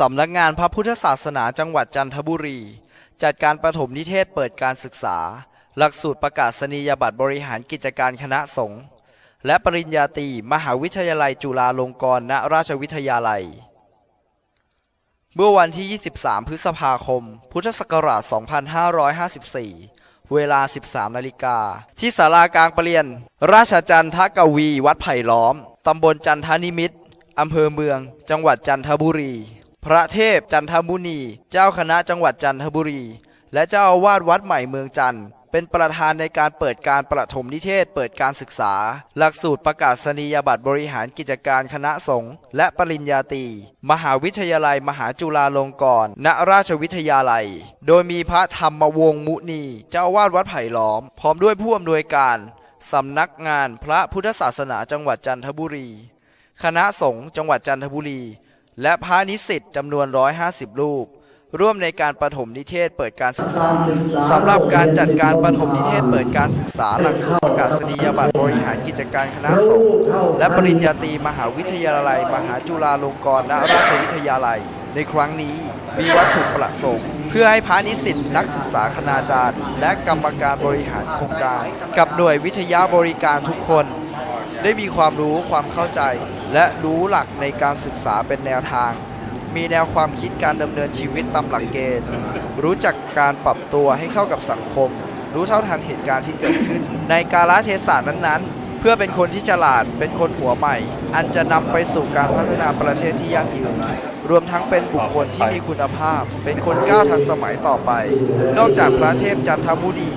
สำนักงานพระพุทธศาสนาจังหวัดจันทบุรี จัดการประถมนิเทศเปิดการศึกษา หลักสูตรประกาศนียบัตรบริหารกิจการคณะสงฆ์และปริญญาตรีมหาวิทยาลัยจุฬาลงกรณราชวิทยาลัย เมื่อวันที่ 23 พฤษภาคม พุทธศักราช 2554 เวลา 13 นาฬิกา ที่ศาลากลางประเรียน ราชจันทกวี วัดไผ่ล้อม ตำบลจันทนิมิตรอำเภอเมือง จังหวัดจันทบุรี พระเทพจันทมุนี เจ้าคณะจังหวัดจันทบุรี และเจ้าอาวาสวัดใหม่เมืองจันทร์เป็นประธานในการเปิดการประถมนิเทศ เปิดการศึกษา หลักสูตรประกาศนียบัตรบริหารกิจการคณะสงฆ์และปริญญาตรีมหาวิทยาลัยมหาจุฬาลงกรณ์ณราชวิทยาลัย โดยมีพระธรรมวงศ์มุนี เจ้าอาวาสวัดไผ่ล้อม พร้อมด้วยผู้อำนวยการสำนักงานพระพุทธศาสนาจังหวัดจันทบุรี คณะสงฆ์จังหวัดจันทบุรี และพระนิสิตจำนวน 150 รูป ร่วมในการประถมนิเทศเปิดการศึกษาสำหรับการจัดการประถมนิเทศเปิดการศึกษาหลักสูตรประกาศนียบัตรบริหารกิจการคณะสงฆ์และปริญญาตรีมหาวิทยาลัย มหาจุฬาลงกรณราชวิทยาลัย ในครั้งนี้มีวัตถุประสงค์เพื่อให้พานิสิตนักศึกษาคณาจารย์ และกรรมการบริหารโครงการ กับหน่วยวิทยาบริการทุกคน ได้มีความรู้ความเข้าใจ และรู้หลักในการศึกษาเป็นแนวทาง มีแนวความคิดการดำเนินชีวิตตามหลักเกณฑ์ รู้จักการปรับตัวให้เข้ากับสังคม รู้เท่าทันเหตุการณ์ที่เกิดขึ้น ในกาลเทศะนั้นๆ เพื่อเป็นคนที่ฉลาดเป็นคนหัวใหม่ อันจะนำไปสู่การพัฒนาประเทศที่ยั่งยืนรวมทั้งเป็นบุคคลที่มีคุณภาพ เป็นคนก้าวทันสมัยต่อไป นอกจากพระเทพจันทมุนี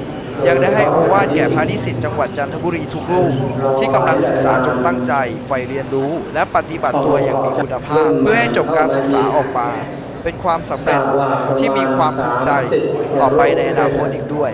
ยังได้ให้โอวาทแก่พานิสิตจังหวัดจันทบุรีทุกรูปที่กำลังศึกษาจงตั้งใจใฝ่เรียนรู้ และปฏิบัติตัวอย่างมีคุณภาพ เพื่อให้จบการศึกษาออกมาเป็นความสำเร็จที่มีความภูมิใจต่อไปในอนาคตอีกด้วย